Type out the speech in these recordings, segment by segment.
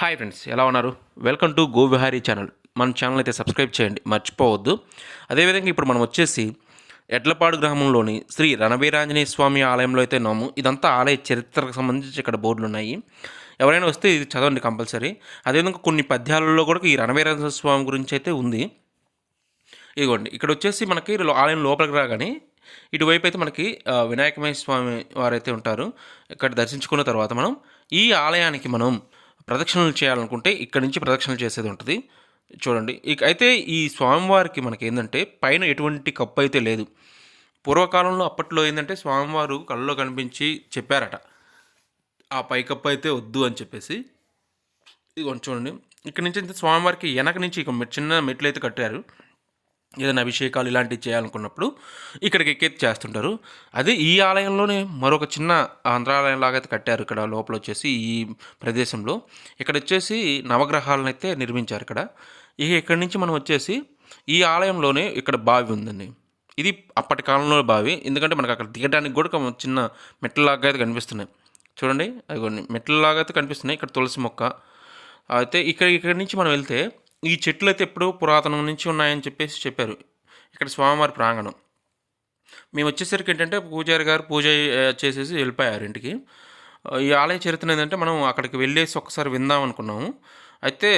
Hi friends ఎలా ఉన్నారు? Welcome to go Vihari channel మన ఛానల్ అయితే సబ్స్క్రైబ్ చేయండి మర్చిపోవద్దు. అదేవిధంగా ఇప్పుడు మనం వచ్చేసి ఎడ్లపాడు గ్రామంలోని శ్రీ రణవీరాంజనేయ స్వామి ఆలయంలో అయితే ఉన్నాము. ఇదంతా ఆలయ చరిత్రకు సంబంధించి ఇక్కడ బోర్డులు ఉన్నాయి. ఎవరైనా వస్తే ఇది చదవండి కంపల్సరీ. అదేవిధంగా కొన్ని పద్యాలలో కూడా ఈ రణవీరాంజనేయ స్వామి గురించి అయితే ఉంది. ఇదిగోండి ఇక్కడ వచ్చేసి మనకి ఆలయం లోపలికి రాగానే ఇటువైపు అయితే మనకి వినాయకమయ స్వామి వారైతే ఉంటారు. ఇక్కడ దర్శించుకున్న తర్వాత మనం ఈ ఆలయానికి మనం ప్రదక్షిణలు చేయాలనుకుంటే ఇక్కడ నుంచి ప్రదక్షిణలు చేసేది ఉంటుంది. చూడండి. ఇక అయితే ఈ స్వామివారికి మనకి ఏంటంటే పైన ఎటువంటి కప్పు అయితే లేదు. పూర్వకాలంలో అప్పట్లో ఏంటంటే స్వామివారు కళ్ళలో కనిపించి చెప్పారట. ఆ పై కప్పు అయితే వద్దు అని చెప్పేసి. ఇది చూడండి. ఇక్కడ నుంచి అయితే స్వామివారికి వెనక నుంచి ఇక చిన్న మెట్లు అయితే కట్టారు. ఏదైనా అభిషేకాలు ఇలాంటివి చేయాలనుకున్నప్పుడు ఇక్కడికి ఎక్కేది చేస్తుంటారు. అదే ఈ ఆలయంలోనే మరొక చిన్న ఆంధ్రాలయం లాగా అయితే కట్టారు ఇక్కడ లోపల వచ్చేసి ఈ ప్రదేశంలో. ఇక్కడ వచ్చేసి నవగ్రహాలను అయితే నిర్మించారు ఇక్కడ. ఇక ఇక్కడి నుంచి మనం వచ్చేసి ఈ ఆలయంలోనే ఇక్కడ బావి ఉందండి. ఇది అప్పటి కాలంలో బావి. ఎందుకంటే మనకు అక్కడ దిగడానికి కూడా ఒక చిన్న మెట్లలాగా అయితే కనిపిస్తున్నాయి. చూడండి అది కొన్ని మెట్లలాగా అయితే కనిపిస్తున్నాయి. ఇక్కడ తులసి మొక్క. అయితే ఇక్కడ ఇక్కడి నుంచి మనం వెళ్తే ఈ చెట్లు అయితే ఎప్పుడూ పురాతనం నుంచి ఉన్నాయని చెప్పేసి చెప్పారు. ఇక్కడ స్వామివారి ప్రాంగణం. మేము వచ్చేసరికి ఏంటంటే పూజారి గారు పూజ చేసేసి వెళ్ళిపోయారు ఇంటికి. ఈ ఆలయ చరిత్ర ఏంటంటే మనం అక్కడికి వెళ్ళేసి ఒకసారి విందాం అనుకున్నాము. అయితే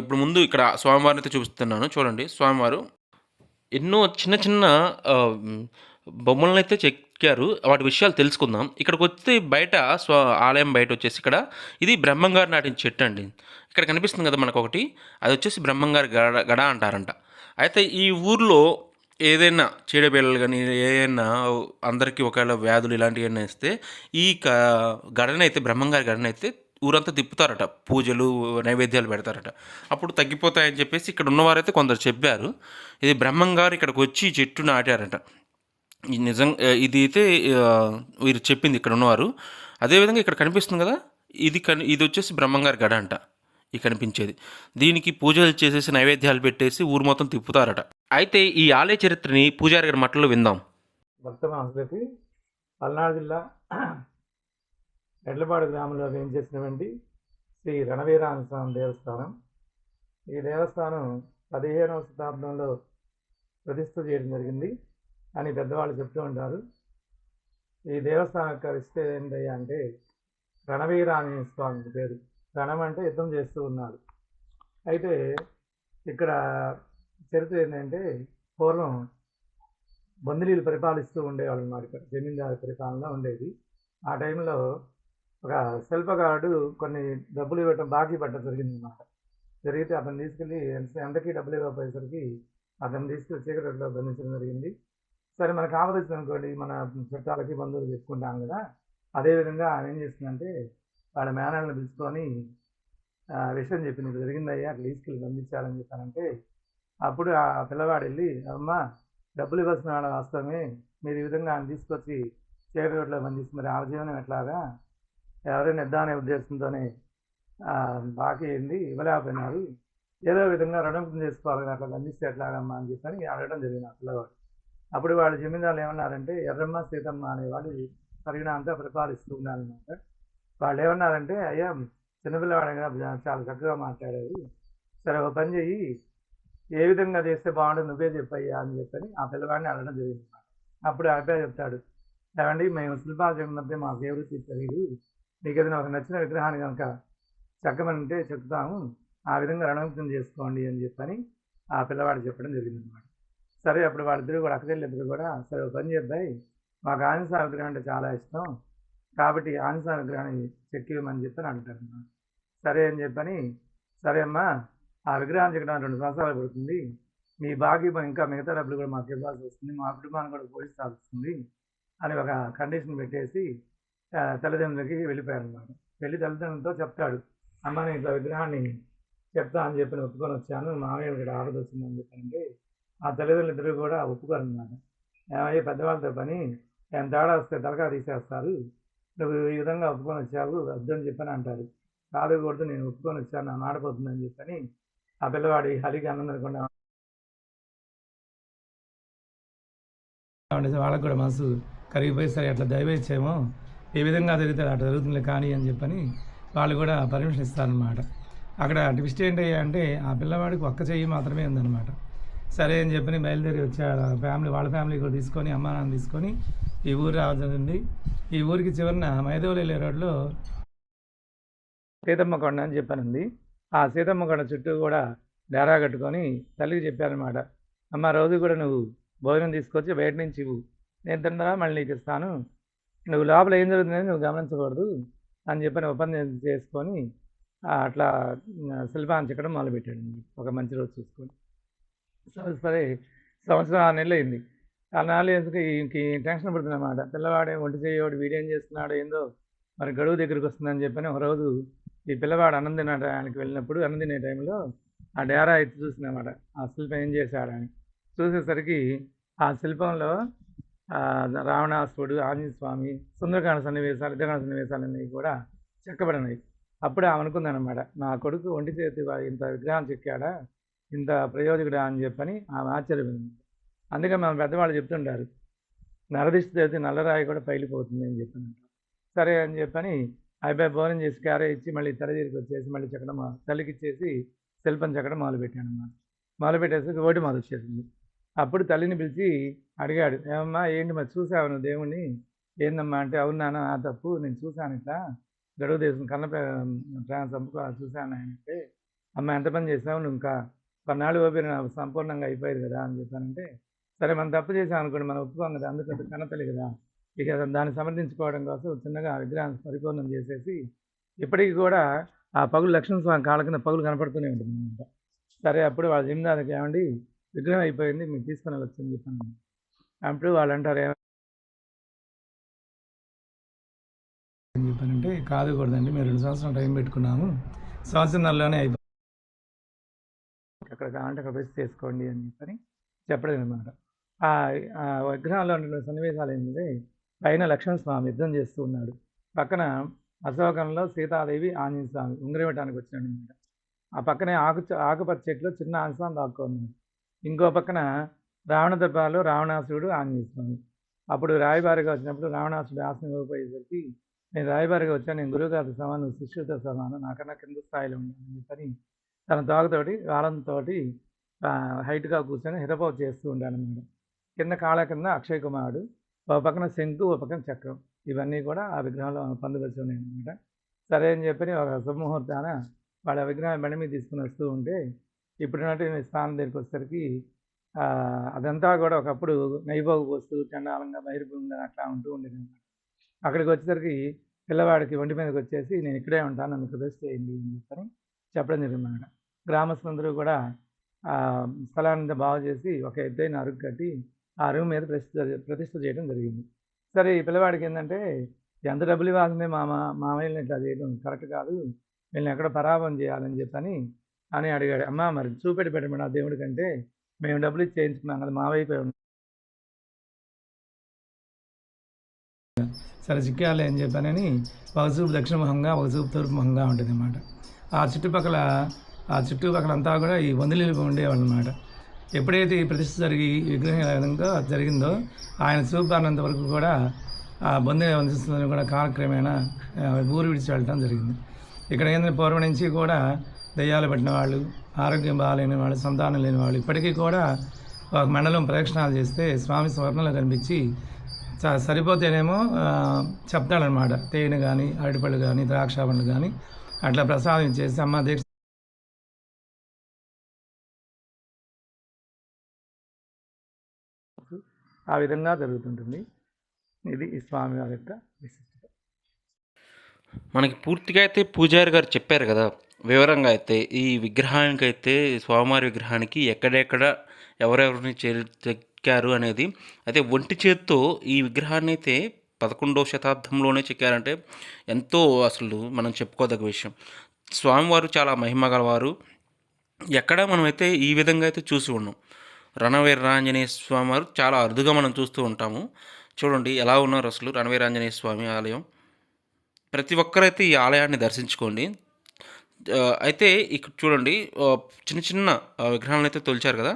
ఇప్పుడు ముందు ఇక్కడ స్వామివారిని అయితే చూపిస్తున్నాను. చూడండి స్వామివారు ఎన్నో చిన్న చిన్న బొమ్మలను అయితే ఎక్కారు వాటి విషయాలు తెలుసుకుందాం. ఇక్కడికి వచ్చి బయట స్వ ఆలయం బయట వచ్చేసి ఇక్కడ ఇది బ్రహ్మంగారు నాటిన చెట్టు అండి. ఇక్కడ కనిపిస్తుంది కదా మనకు ఒకటి అది వచ్చేసి బ్రహ్మంగారి గడ గడ అంటారంట. అయితే ఈ ఊర్లో ఏదైనా చీడపిల్లలు కానీ ఏదైనా అందరికీ ఒకవేళ వ్యాధులు ఇలాంటివి ఏమైనా ఇస్తే ఈ క గడనైతే బ్రహ్మంగారి గడనైతే ఊరంతా తిప్పుతారట. పూజలు నైవేద్యాలు పెడతారట. అప్పుడు తగ్గిపోతాయని చెప్పేసి ఇక్కడ ఉన్నవారైతే కొందరు చెప్పారు. ఇది బ్రహ్మంగారు ఇక్కడికి వచ్చి చెట్టు నాటారట. నిజం ఇది అయితే వీరు చెప్పింది ఇక్కడ ఉన్నవారు అదేవిధంగా ఇక్కడ కనిపిస్తుంది కదా ఇది కని ఇది వచ్చేసి బ్రహ్మంగారి గడ అంట ఈ కనిపించేది. దీనికి పూజలు చేసేసి నైవేద్యాలు పెట్టేసి ఊరు మొత్తం తిప్పుతారట. అయితే ఈ ఆలయ చరిత్రని పూజారి గారి మట్టలో విందాం. భక్త మాంసలకి పల్నాడు జిల్లా ఎడ్లపాడు గ్రామంలో వేయించేసినటువంటి శ్రీ రణవీరాంజ స్వామి దేవస్థానం. ఈ దేవస్థానం పదిహేనవ శతాబ్దంలో ప్రతిష్ట చేయడం జరిగింది. అని పెద్దవాళ్ళు చెప్తూ ఉంటారు. ఈ దేవస్థానం యొక్క విశిష్టత ఏంటయ్యా అంటే రణవీరాంజనేయ స్వామి పేరు. రణం అంటే యుద్ధం చేస్తూ ఉన్నారు. అయితే ఇక్కడ చరిత్ర ఏంటంటే పూర్వం బందిలీలు పరిపాలిస్తూ ఉండేవాళ్ళు అన్నమాట ఇక్కడ. జమీందారు పరిపాలన ఉండేది. ఆ టైంలో ఒక శిల్పకారుడు కొన్ని డబ్బులు ఇవ్వటం బాకీ పట్టడం జరిగిందన్నమాట జరిగితే అతను తీసుకెళ్ళి ఎంతకీ డబ్బులు ఇవ్వకపోయేసరికి అతను తీసుకెళ్ళి చీకటిలో బంధించడం జరిగింది. సరే మనకు ఆపదొచ్చింది అనుకోండి మన చుట్టాలకి బంధువులు చెప్పుకుంటాం కదా అదేవిధంగా ఆయన ఏం చేస్తుందంటే వాళ్ళ మేనల్ని పిలుచుకొని విషయం చెప్పింది ఇది జరిగిందయ్యా అక్కడ తీసుకెళ్ళి పంపించాలని చెప్పానంటే అప్పుడు ఆ పిల్లవాడు వెళ్ళి అమ్మ డబ్బులు ఇవ్వాల్సిన వాళ్ళ వాస్తవమే మీరు ఈ విధంగా ఆయన తీసుకొచ్చి చీకటిలో బంధించి మరి ఆ జీవనం ఎట్లాగా? ఎవరైనా ఇద్దామనే ఉద్దేశంతోనే బాకీ అయింది ఇవ్వలేకపోయినారు. ఏదో విధంగా రుణం చేసుకోవాలని అట్లా బంధిస్తే ఎట్లాగమ్మా? అని చెప్పని అడగడం జరిగింది ఆ పిల్లవాడు. అప్పుడు వాళ్ళ జమీందారులు ఏమన్నారంటే ఎర్రమ్మ సీతమ్మ అనేవాళ్ళు పరిగణ అంతా పరిపాలిస్తూ ఉన్నారనమాట వాళ్ళు ఏమన్నారంటే అయ్యా చిన్నపిల్లవాడగా చాలా చక్కగా మాట్లాడేది సరే ఒక పని చెయ్యి. ఏ విధంగా చేస్తే బాగుంటుంది నువ్వే చెప్పయ్యా అని చెప్పని ఆ పిల్లవాడిని అడగడం జరిగింది అప్పుడు ఆ అబ్బాయి చెప్తాడు ఏమండి మేము శిల్పాలు చేయడంటే మాకు ఏ తెలియదు మీకు ఏదైనా ఒక నచ్చిన విగ్రహాన్ని కనుక చెక్కమంటే చెప్తాము. ఆ విధంగా రణవితం చేసుకోండి అని చెప్పని ఆ పిల్లవాడు చెప్పడం జరిగిందనమాట సరే అప్పుడు వాళ్ళిద్దరు కూడా అక్కచెల్లిద్దరు కూడా సరే ఒక పని చేద్దాయి మాకు ఆంజనేయ విగ్రహం అంటే చాలా ఇష్టం. కాబట్టి ఆంజనేయ విగ్రహాన్ని చెక్కివ్వమని చెప్పని అంటారు సరే అని చెప్పని సరే అమ్మా ఆ విగ్రహం చెక్కడానికి రెండు సంవత్సరాలు పడుతుంది. మీ బాకీ ఇంకా మిగతా డబ్బులు కూడా మాకు ఇవ్వాల్సి వస్తుంది. మా కుటుంబాన్ని కూడా పోషించాల్సి వస్తుంది అని ఒక కండిషన్ పెట్టేసి తల్లిదండ్రులకి వెళ్ళిపోయాడు అనమాట వెళ్ళి తల్లిదండ్రులతో చెప్తాడు. అమ్మ నేను ఇట్లా విగ్రహాన్ని చెప్తా అని చెప్పి ఒప్పుకొని వచ్చాను. మామయ్య ఇక్కడ ఆపద వచ్చిందని చెప్పంటే ఆ తల్లిదండ్రులు ఇద్దరు కూడా ఒప్పుకోరు అనమాట ఏమయ్యే పెద్దవాళ్ళతో పని ఆయన తేడా వస్తే తలకా తీసేస్తారు. నువ్వు ఈ విధంగా ఒప్పుకొని వచ్చావు వద్దని చెప్పని అంటారు. కాదు కొడుతూ నేను ఒప్పుకొని వచ్చాను నా మాట పోతుందని చెప్పని ఆ పిల్లవాడి హలికి అన్నం వాళ్ళకు కూడా మనసు కరిగిపోయి సరే అట్లా దయవేచ్చేమో ఏ విధంగా జరిగితే అట్లా జరుగుతుంది కానీ అని చెప్పని వాళ్ళు కూడా పర్మిషన్ ఇస్తారనమాట అక్కడ ట్విస్ట్ ఏంటి అంటే ఆ పిల్లవాడికి ఒక్క చెయ్యి మాత్రమే ఉందన్నమాట. సరే అని చెప్పి బయలుదేరి వచ్చాడు. ఫ్యామిలీ వాళ్ళ ఫ్యామిలీ కూడా తీసుకొని అమ్మ నాన్న తీసుకొని ఈ ఊరు రావాల్సింది. ఈ ఊరికి చివరిన మైదవలు వెళ్ళే రోడ్లో సీతమ్మ కొండ అని చెప్పానండి. ఆ సీతమ్మ కొండ చుట్టూ కూడా డేరా కట్టుకొని తల్లికి చెప్పారనమాట అమ్మ రోజు కూడా నువ్వు భోజనం తీసుకొచ్చి బయట నుంచి ఇవ్వు. నేను తిన్నదా? మళ్ళీ నీకు ఇస్తాను. నువ్వు లోపల ఏం జరుగుతుందని నువ్వు గమనించకూడదు అని చెప్పని ఒప్పందం చేసుకొని అట్లా శిల్పాన్ని చెక్కడం మొదలుపెట్టాడు ఒక మంచి రోజు చూసుకొని. సరే సంవత్సరం ఆరు నెలలు అయింది. ఆ నెలలు ఎందుకు? ఇంక టెన్షన్ పడుతుందన్నమాట. పిల్లవాడే ఒంటి చేయవాడు వీడేం చేస్తున్నాడు ఏందో మరి గడువు దగ్గరికి వస్తుందని చెప్పని ఒక రోజు ఈ పిల్లవాడు అన్నం ఆయనకి వెళ్ళినప్పుడు అన్నం తినే టైంలో ఆ డేరా ఎత్తి చూసినమాట ఆ శిల్పం ఏం చేశాడని చూసేసరికి ఆ శిల్పంలో రావణాసుడు ఆంజనేయస్వామి ఆంజనేయ స్వామి సుందరకాండ సన్నివేశాలు అనేవి కూడా చెక్కబడినాయి. అప్పుడే ఆమె అనుకుందనమాట నా కొడుకు ఒంటి చేతి ఇంత విగ్రహం చెక్కాడా? ఇంత ప్రయోజకుడా అని చెప్పని ఆమె ఆశ్చర్యపోయింది అందుకే మన పెద్దవాళ్ళు చెప్తుంటారు నరదిష్టి చేతి నల్లరాయి కూడా పైలిపోతుంది అని చెప్పాను సరే అని చెప్పని అయిపోయి భోజనం చేసి క్యారే ఇచ్చి మళ్ళీ తల వచ్చేసి మళ్ళీ చెక్కడం తల్లికిచ్చేసి తల్లికి ఇచ్చేసి శిల్పం చెక్కడం మొదలుపెట్టాను అన్నమాట మొదలుపెట్టేసి ఓటి మొదలు వచ్చేసింది అప్పుడు తల్లిని పిలిచి అడిగాడు ఏమమ్మా ఏంటి మరి చూసావు దేవుణ్ణి ఏందమ్మా అంటే అవును ఆ తప్పు నేను చూశాను ఇట్లా గడువు దేశం కన్న ప్రాణ చంపుకో చూశాను ఆయన అంటే అమ్మ ఎంత పని చేసావు నువ్వు ఇంకా కొన్నాళ్ళు నాకు సంపూర్ణంగా అయిపోయేది కదా అని చెప్పానంటే సరే మనం తప్పు చేసాం అనుకోండి మనం ఒప్పుకోం కదా అందుకంటే కన్నతల్లి కదా. ఇక దాన్ని సమర్థించుకోవడం కోసం చిన్నగా విగ్రహం పరిపూర్ణం చేసేసి ఇప్పటికీ కూడా ఆ పగులు లక్ష్మణ స్వామి కాళ్ళ కింద పగులు కనపడుతూనే ఉంటుంది అనమాట సరే అప్పుడు వాళ్ళ జమీందారికి ఏమండి విగ్రహం అయిపోయింది మీరు తీసుకుని వెళ్ళొచ్చు చెప్పాను. అప్పుడు వాళ్ళు అంటారు ఏమని చెప్పానంటే కాదు కూడదండి మేము రెండు సంవత్సరాలు టైం పెట్టుకున్నాము. సంవత్సరంలోనే అయిపోయింది అక్కడ కావాలంటే అక్కడ వచ్చి చేసుకోండి అని చెప్పని చెప్పడం అనమాట. ఆ విగ్రహంలో ఉన్న సన్నివేశాలు ఏంటంటే పైన లక్ష్మణ స్వామి యుద్ధం చేస్తూ ఉన్నాడు. పక్కన అశోకంలో సీతాదేవి ఆంజనేయ స్వామి ఉంగరం ఇవ్వడానికి వచ్చినాడు అనమాట. ఆ పక్కనే ఆకు ఆకుపచ్చ చెట్లు చిన్న ఆంజనేయ దాక్కున్నాడు. ఇంకో పక్కన రావణ దర్బార్లో రావణాసురుడు ఆంజనేయ స్వామి. అప్పుడు రాయబారిగా వచ్చినప్పుడు రావణాసుడు ఆసనం ఇవ్వకపోయేసరికి నేను రాయబారిగా వచ్చాను నేను గురువుగారితో సమానం శిష్యులతో సమానం నాకన్నా కింద స్థాయిలో ఉన్నాను చెప్పని తన తోకతోటి గాలంతో హైట్గా కూర్చొని హితపోత చేస్తూ ఉండాను అనమాట కింద కాళ్ళ కింద అక్షయ్ కుమారుడు ఒక పక్కన శంకు ఒక పక్కన చక్రం. ఇవన్నీ కూడా ఆ విగ్రహంలో పొందుపరిచి ఉన్నాయి అనమాట సరే అని చెప్పి ఒక శుభముహూర్తాన వాళ్ళ విగ్రహం బండి మీద తీసుకుని వస్తూ ఉంటే ఇప్పుడున్నట్టు స్థానం దగ్గరికి వచ్చేసరికి అదంతా కూడా ఒకప్పుడు నైపోగు పోస్తూ చండాలంగా బహిర్భూమిగా అట్లా ఉంటూ ఉండేది అనమాట అక్కడికి వచ్చేసరికి పిల్లవాడికి ఒంటి మీదకి వచ్చేసి నేను ఇక్కడే ఉంటాను నన్ను ప్రదర్శన చేయండి అని చెప్పడం జరిగింది అనమాట గ్రామస్తులందరూ కూడా ఆ స్థలాన్ని బాగు చేసి ఒక ఎద్దైన అరుగు కట్టి ఆ అరుగు మీద ప్రతిష్ట ప్రతిష్ట చేయడం జరిగింది. సరే ఈ పిల్లవాడికి ఏంటంటే ఎంత డబ్బులు ఇవ్వాల్సిందే మామ మామయ్యని ఇట్లా చేయడం కరెక్ట్ కాదు. వీళ్ళని ఎక్కడ పరాభం చేయాలని చెప్పని అని అడిగాడు. అమ్మ మరి చూపెట్టి పెట్టమని ఆ దేవుడి కంటే మేము డబ్బులు ఇచ్చి చేయించుకున్నాం కదా మావైపోయి వైపే సరే చిక్కాలి అని చెప్పానని ఒక చూపు దక్షిణ ముఖంగా ఒక చూపు తూర్పు ముఖంగా ఉంటుంది అన్నమాట ఆ చుట్టుపక్కల ఆ చుట్టుపక్కల అంతా కూడా ఈ వందలీలు ఉండేవాళ్ళు అనమాట ఎప్పుడైతే ఈ ప్రతిష్ఠ జరిగి విగ్రహం విధంగా జరిగిందో ఆయన చూపారినంత వరకు కూడా ఆ బొందే వందిస్తుందని కూడా కాలక్రమేణా ఊరు విడిచి వెళ్ళటం జరిగింది. ఇక్కడ ఏంటంటే పూర్వం నుంచి కూడా దయ్యాలు పట్టిన వాళ్ళు ఆరోగ్యం బాగాలేని వాళ్ళు సంతానం లేని వాళ్ళు ఇప్పటికీ కూడా ఒక మండలం ప్రదక్షిణాలు చేస్తే స్వామి స్వర్ణంలో కనిపించి సరిపోతేనేమో చెప్తాడనమాట. తేనె కానీ అరటిపళ్ళు కానీ ద్రాక్ష పండ్లు కానీ అట్లా ప్రసాదం ఇచ్చేసి అమ్మ దీక్ష ఆ విధంగా జరుగుతుంటుంది. ఇది ఈ స్వామివారి యొక్క విశిష్టత. మనకి పూర్తిగా అయితే పూజారి గారు చెప్పారు కదా వివరంగా అయితే ఈ విగ్రహానికి అయితే స్వామివారి విగ్రహానికి ఎక్కడెక్కడ ఎవరెవరిని చే చెక్కారు అనేది అయితే ఒంటి చేత్తో ఈ విగ్రహాన్ని అయితే పదకొండవ శతాబ్దంలోనే చెక్కారంటే ఎంతో అసలు మనం చెప్పుకోదగ్గ విషయం. స్వామివారు చాలా మహిమ గలవారు. ఎక్కడ మనమైతే ఈ విధంగా అయితే చూసి ఉన్నాం. రణవీరాంజనేయ స్వామి వారు చాలా అరుదుగా మనం చూస్తూ ఉంటాము. చూడండి ఎలా ఉన్నారు అసలు రణవీరాంజనేయ స్వామి ఆలయం? ప్రతి ఒక్కరైతే ఈ ఆలయాన్ని దర్శించుకోండి. అయితే ఇక్కడ చూడండి చిన్న చిన్న విగ్రహాలను అయితే తొలిచారు కదా.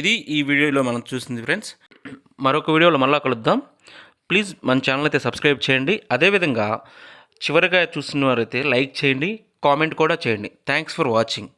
ఇది ఈ వీడియోలో మనం చూసింది ఫ్రెండ్స్. మరొక వీడియోలో మళ్ళా కలుద్దాం. ప్లీజ్ మన ఛానల్ అయితే సబ్స్క్రైబ్ చేయండి. అదేవిధంగా చివరిగా చూస్తున్న వారైతే లైక్ చేయండి కామెంట్ కూడా చేయండి. Thanks for watching.